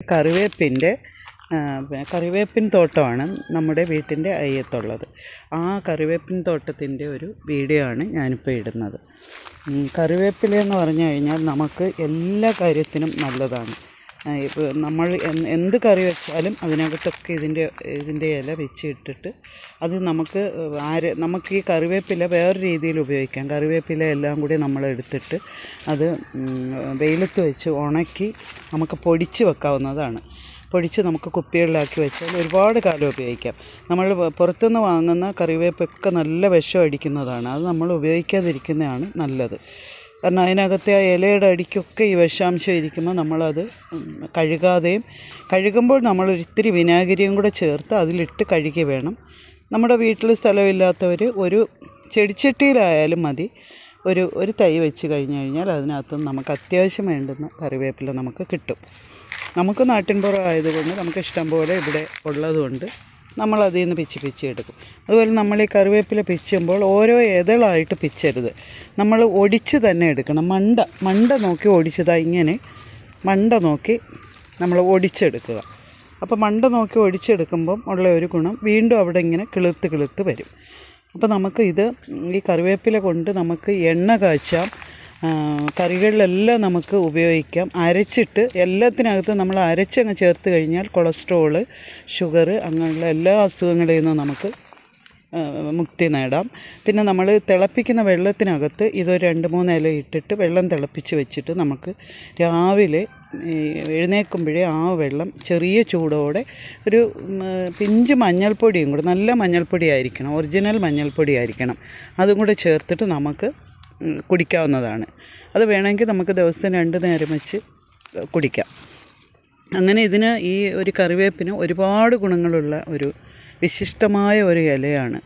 കറിവേപ്പിന്റെ കറിവേപ്പിൻ തോട്ടമാണ് നമ്മുടെ വീട്ടിന്റെ അയ്യത്തുള്ളത്. ആ കറിവേപ്പിൻ തോട്ടത്തിന്റെ ഒരു വീഡിയോ ആണ് ഞാനിപ്പോൾ ഇടുന്നത്. കറിവേപ്പില എന്ന് പറഞ്ഞു കഴിഞ്ഞാൽ നമുക്ക് എല്ലാ കാര്യത്തിനും നല്ലതാണ്. നമ്മൾ എന്ത് കറി വെച്ചാലും അതിനകത്തൊക്കെ ഇതിന്റെ ഇതിന്റെ ഇല വെച്ചിട്ടിട്ട് അത് നമുക്ക് ആര് നമുക്ക് ഈ കറിവേപ്പില വേറെ രീതിയിൽ ഉപയോഗിക്കാം. കറിവേപ്പില എല്ലാം കൂടി നമ്മൾ എടുത്തിട്ട് അത് വെയിലത്ത് വെച്ച് ഉണക്കി നമുക്ക് പൊടിച്ച് വെക്കാവുന്നതാണ്. പൊടിച്ച് നമുക്ക് കുപ്പികളിലാക്കി വെച്ചാൽ ഒരുപാട് കാലം ഉപയോഗിക്കാം. നമ്മൾ പുറത്തുനിന്ന് വാങ്ങുന്ന കറിവേപ്പൊക്കെ നല്ല വിഷം അടിക്കുന്നതാണ്. അത് നമ്മൾ ഉപയോഗിക്കാതിരിക്കുന്നതാണ് നല്ലത്. കാരണം അതിനകത്തെ ആ ഇലയുടെ അടിക്കൊക്കെ ഈ വിഷാംശം ഇരിക്കുമ്പോൾ നമ്മളത് കഴുകാതെയും കഴുകുമ്പോൾ നമ്മൾ ഇത്തിരി വിനാഗിരിയും കൂടെ ചേർത്ത് അതിലിട്ട് കഴുകി വേണം. നമ്മുടെ വീട്ടിൽ സ്ഥലമില്ലാത്തവർ ഒരു ചെടിച്ചട്ടിയിലായാലും മതി. ഒരു ഒരു തൈ വെച്ച് കഴിഞ്ഞ് കഴിഞ്ഞാൽ അതിനകത്ത് നമുക്ക് അത്യാവശ്യം വേണ്ടുന്ന കറിവേപ്പില നമുക്ക് കിട്ടും. നമുക്ക് നാട്ടിൻപുറം ആയതുകൊണ്ട് നമുക്ക് ഇഷ്ടം പോലെ ഇവിടെ ഉള്ളതുകൊണ്ട് നമ്മൾ നിന്ന് പിച്ച് പിച്ച് എടുക്കും. അതുപോലെ നമ്മൾ ഈ കറിവേപ്പില പിച്ചുമ്പോൾ ഓരോ ഇതളായിട്ട് പിച്ചരുത്. നമ്മൾ ഒടിച്ച് തന്നെ എടുക്കണം. മണ്ട മണ്ട നോക്കി ഒടിച്ചതാ ഇങ്ങനെ മണ്ട നോക്കി നമ്മൾ ഒടിച്ചെടുക്കുക. അപ്പോൾ മണ്ട നോക്കി ഒടിച്ചെടുക്കുമ്പം ഉള്ള ഒരു ഗുണം വീണ്ടും അവിടെ ഇങ്ങനെ കിളിർത്ത് കിളിർത്ത് വരും. അപ്പോൾ നമുക്ക് ഇത് ഈ കറിവേപ്പില കൊണ്ട് നമുക്ക് എണ്ണ കാച്ചാം. കറികളിലെല്ലാം നമുക്ക് ഉപയോഗിക്കാം. അരച്ചിട്ട് എല്ലാത്തിനകത്ത് നമ്മൾ അരച്ചങ്ങ് ചേർത്ത് കഴിഞ്ഞാൽ കൊളസ്ട്രോൾ ഷുഗർ അങ്ങനെയുള്ള എല്ലാ അസുഖങ്ങളിൽ നിന്നും നമുക്ക് മുക്തി നേടാം. പിന്നെ നമ്മൾ തിളപ്പിക്കുന്ന വെള്ളത്തിനകത്ത് ഇതൊരു രണ്ട് മൂന്ന് ഇല ഇട്ടിട്ട് വെള്ളം തിളപ്പിച്ച് വെച്ചിട്ട് നമുക്ക് രാവിലെ എഴുന്നേൽക്കുമ്പോഴേ ആ വെള്ളം ചെറിയ ചൂടോടെ ഒരു പിഞ്ച് മഞ്ഞൾപ്പൊടിയും കൂടെ നല്ല മഞ്ഞൾപ്പൊടി ആയിരിക്കണം ഒറിജിനൽ മഞ്ഞൾപ്പൊടി ആയിരിക്കണം അതും കൂടെ ചേർത്തിട്ട് നമുക്ക് കുടിക്കാവുന്നതാണ്. അത് വേണമെങ്കിൽ നമുക്ക് ദിവസം രണ്ട് നേരം വെച്ച് കുടിക്കാം. അങ്ങനെ ഇതിന് ഈ ഒരു കറിവേപ്പിന് ഒരുപാട് ഗുണങ്ങളുള്ള ഒരു വിശിഷ്ടമായ ഒരു ഇലയാണ്.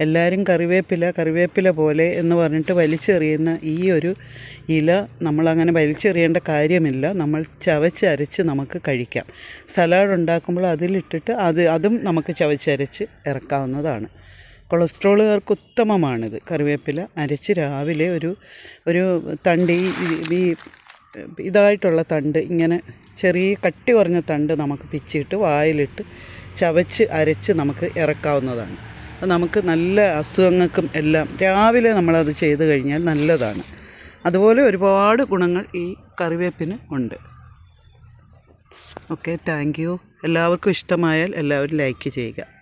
എല്ലാവരും കറിവേപ്പില കറിവേപ്പില പോലെ എന്ന് പറഞ്ഞിട്ട് വലിച്ചെറിയുന്ന ഈ ഒരു ഇല നമ്മളങ്ങനെ വലിച്ചെറിയേണ്ട കാര്യമില്ല. നമ്മൾ ചവച്ചരച്ച് നമുക്ക് കഴിക്കാം. സലാഡ് ഉണ്ടാക്കുമ്പോൾ അതിലിട്ടിട്ട് അത് അതും നമുക്ക് ചവച്ചരച്ച് ഇറക്കാവുന്നതാണ്. കൊളസ്ട്രോളുകാർക്ക് ഉത്തമമാണിത്. കറിവേപ്പില അരച്ച് രാവിലെ ഒരു ഒരു തണ്ട് ഈ ഇതായിട്ടുള്ള തണ്ട് ഇങ്ങനെ ചെറിയ കട്ടി കുറഞ്ഞ തണ്ട് നമുക്ക് പിച്ചിട്ട് വായിലിട്ട് ചവച്ച് അരച്ച് നമുക്ക് ഇറക്കാവുന്നതാണ്. അത് നമുക്ക് നല്ല അസുഖങ്ങൾക്കും എല്ലാം രാവിലെ നമ്മളത് ചെയ്ത് കഴിഞ്ഞാൽ നല്ലതാണ്. അതുപോലെ ഒരുപാട് ഗുണങ്ങൾ ഈ കറിവേപ്പിന് ഉണ്ട്. Okay thank you. എല്ലാവർക്കും ഇഷ്ടമായാൽ എല്ലാവരും ലൈക്ക് ചെയ്യുക.